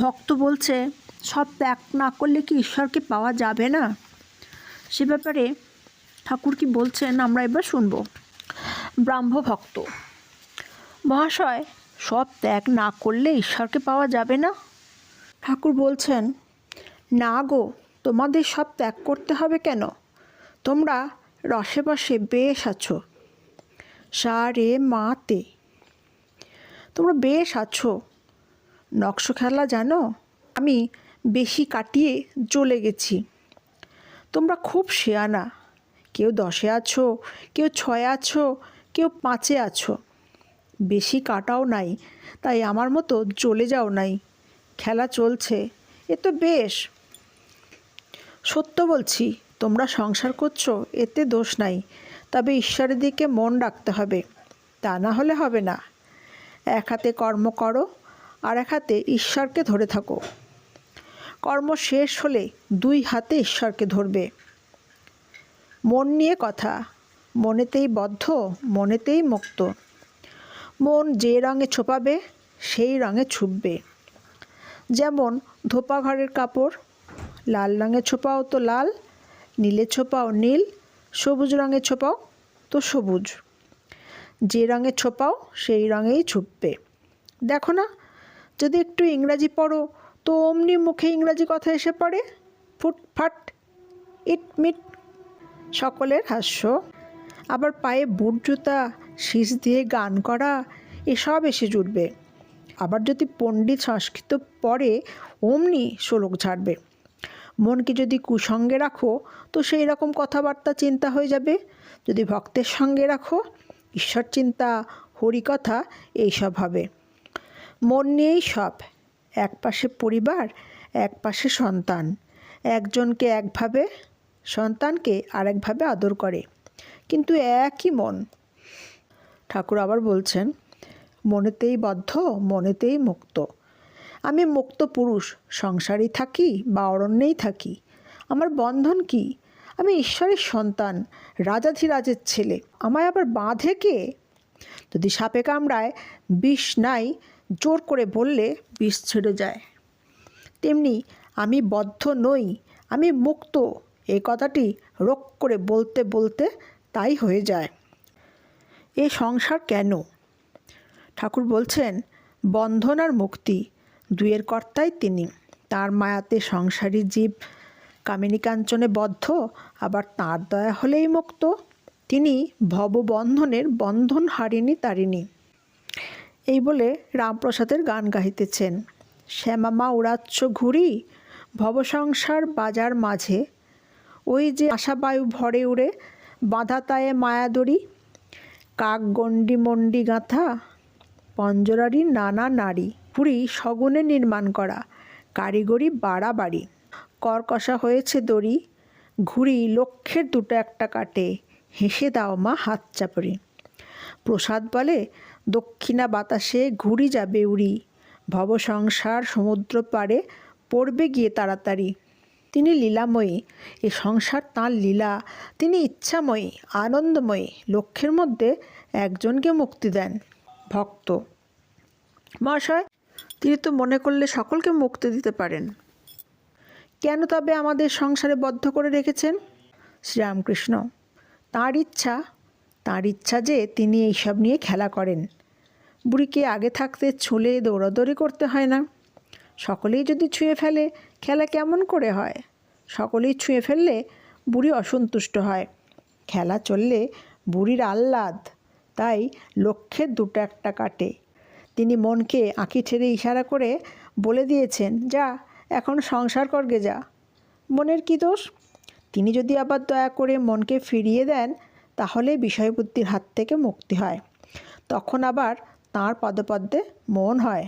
ভক্ত বলছে, সব ত্যাগ না করলে কি ঈশ্বরকে পাওয়া যাবে না? সে ব্যাপারে ঠাকুর কি বলছেন আমরা এবার শুনব। ব্রাহ্ম ভক্ত, মহাশয়, সব ত্যাগ না করলে ঈশ্বরকে পাওয়া যাবে না? ঠাকুর বলছেন, না গো, তোমাদের সব ত্যাগ করতে হবে কেন? তোমরা রসে বসে বেশ আছো। সা, রে, মা, তে। তোমরা বেশ আছো। নকশ খেলা জানো? আমি বেশি কাটিয়ে চলে গেছি। তোমরা খুব শেয়ানা কেউ দশে আছো, কেউ ছয়ে আছো, কেউ পাঁচে আছো। বেশি কাটাও নাই, তাই আমার মতো চলে যাও নাই। খেলা চলছে, এ তো বেশ। সত্য বলছি, তোমরা সংসার করছ, এতে দোষ নাই। তবে ঈশ্বরের দিকে মন রাখতে হবে, তা না হলে হবে না। এক হাতে কর্ম করো আর এক হাতে ঈশ্বরকে ধরে থাকো। কর্ম শেষ হলে দুই হাতে ঈশ্বরকে ধরবে। মন নিয়ে কথা, মনেতেই বদ্ধ, মনেতেই মুক্ত। মন যে রঙে ছোপাবে, সেই রঙে ছুপবে। যেমন ধোপা ঘরের কাপড়, লাল রঙে ছোপাও তো লাল, নীলে ছোপাও নীল, সবুজ রঙে ছোপাও তো সবুজ। যে রঙে ছোপাও, সেই রঙেই ছুপবে। দেখো না যদি একটু ইংরাজি পড়ো, তো অমনি মুখে ইংরাজি কথা এসে পড়ে। ফুট, ফাট, ইট, মিট, সকলের হাস্য। আবার পায়ে বুট জুতা, শীষ দিয়ে গান করা, এসব এসে জুটবে। আবার যদি পণ্ডিত সংস্কৃত পড়ে, অমনি শোলক ঝাড়বে। মনকে যদি কুসঙ্গে রাখো, তো সেই রকম কথাবার্তা চিন্তা হয়ে যাবে। যদি ভক্তের সঙ্গে রাখো, ঈশ্বর চিন্তা, হরিকথা, এইসব হবে। মন নিয়েই সব। এক পাশে পরিবার, এক পাশে সন্তান। একজনকে একভাবে সন্তানকে আরেকভাবে আদর করে। কিন্তু একই মন। ঠাকুর আবার বলছেন, মনেতেই বদ্ধ, মনেতেই মুক্ত। আমি মুক্ত পুরুষ সংসারেই থাকি বা অরণ্যেই থাকি। আমার বন্ধন কি? আমি ঈশ্বরের সন্তান, রাজাধিরাজের ছেলে। আমায় আবার বাঁধে কে? যদি সাপে কামড়ায় বিষ নাই জোর করে বললে বিষ ছেড়ে যায়। তেমনি আমি বদ্ধ নই, আমি মুক্ত। এই কথাটি রোগ করে বলতে বলতে তাই হয়ে যায়। এ সংসার কেন? ঠাকুর বলছেন বন্ধন আর মুক্তি। দুয়ের কর্তাই তিনি। তার মায়াতে সংসারী জীব কামিনী কাঞ্চনে বদ্ধ, আবার তাঁর দয়া হলেই মুক্ত। তিনি ভববন্ধনের বন্ধন হারিনি তারিণী। এই বলে রামপ্রসাদের গান গাহিতেছেন। শ্যামামা উড়াচ্ছ ঘুরি ভবসংসার বাজার মাঝে। ওই যে আশাবায়ু ভরে উড়ে বাঁধা তায়ে মায়াদড়ি কাক গণ্ডি মন্ডি গাঁথা পঞ্জরারি নানা নারী। পুরী সগুনে নির্মাণ করা, কারিগরি বাড়াবাড়ি। কর্কশা হয়েছে দড়ি, ঘুড়ি লক্ষ্যের দুটো একটা কাটে, হেসে দাও মা হাত চাপড়ি। প্রসাদ বলে দক্ষিণা বাতাসে ঘুরি যাবে উড়ি। ভবসংসার সমুদ্র পাড়ে পড়বে গিয়ে তাড়াতাড়ি। তিনি লীলাময়ী, এ সংসার তাঁর লীলা। তিনি ইচ্ছাময়ী, আনন্দময়ী, লক্ষ্যের মধ্যে একজনকে মুক্তি দেন, ভক্ত। মহাশয়, তিনি তো মনে করলে সকলকে মুক্তি দিতে পারেন। কেন তবে আমাদের সংসারে বদ্ধ করে রেখেছেন? শ্রীরামকৃষ্ণ, তাঁর ইচ্ছা তাঁর ইচ্ছা যে তিনি এইসব নিয়ে খেলা করেন। বুড়িকে আগে থাকতে ছুলে দৌড়াদৌড়ি করতে হয় না। সকলেই যদি ছুঁয়ে ফেলে, খেলা কেমন করে হয়? সকলেই ছুঁয়ে ফেললে বুড়ি অসন্তুষ্ট হয়। খেলা চললে বুড়ির আহ্লাদ। তাই লক্ষ্যের দুটো একটা কাটে। তিনি মনকে আঁকি ঠেরে ইশারা করে বলে দিয়েছেন, যা, এখন সংসার করগে যা। মনের কী দোষ? তিনি যদি আবার দয়া করে মনকে ফিরিয়ে দেন তাহলে বিষয়বুদ্ধির হাত থেকে মুক্তি হয়। তখন আবার তাঁর পদপদ্মে মন হয়।